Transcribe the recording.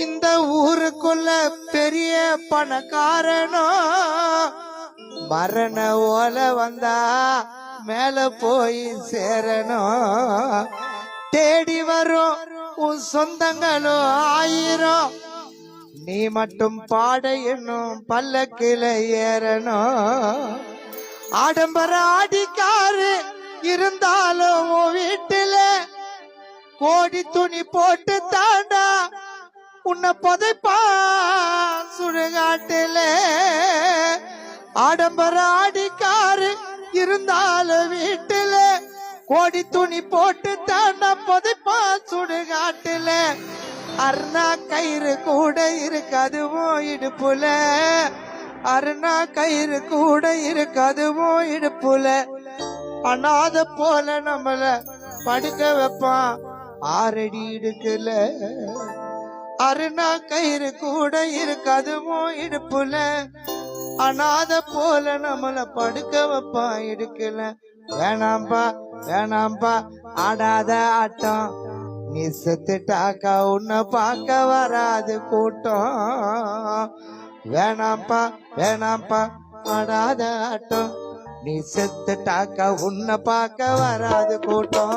இந்த ஊருக்குள்ள பெரிய பணக்காரனோ மரண ஓலை வந்தா மேல போய் சேரணும் தேடி வரும் உன் சொந்தங்களும் ஆயிரம் நீ மட்டும் பாட என்னும் பல்லக்கில ஏறணும் ஆடம்பர ஆடிக்காரு இருந்தாலும் வீட்டு கோடி துணி போட்டு தாண்டா. உன்னை புதைப்பா. சுடுகாட்டிலே ஆடம்பர ஆடிக்காரு இருந்தாலும் வீட்டுல. கோடி துணி போட்டு தாண்டா புதைப்பா. சுடுகாட்டுல அருணா கயிறு கூட இருக்காதுவும் இடுப்புல. அருணா கயிறு கூட இருக்காதுவும் இடுப்புல. அனாத போல நம்மள படுக்க வைப்பான். ஆறடி இடுக்குல. அருணா கயிறு கூட இருக்காதுமோ இடுப்புல. அனாத போல நம்மள படுக்க வைப்பா இடுக்குல. வேணாம்பா வேணாம்பா ஆடாத ஆட்டம். நீ செத்துட்டாக்கா உன்னை பார்க்க வராது கூட்டம். வேணாம்பா வேணாம்பா ஆடாத ஆட்டம். நீ செத்துட்டாக்கா உன்னை பார்க்க வராது கூட்டம்.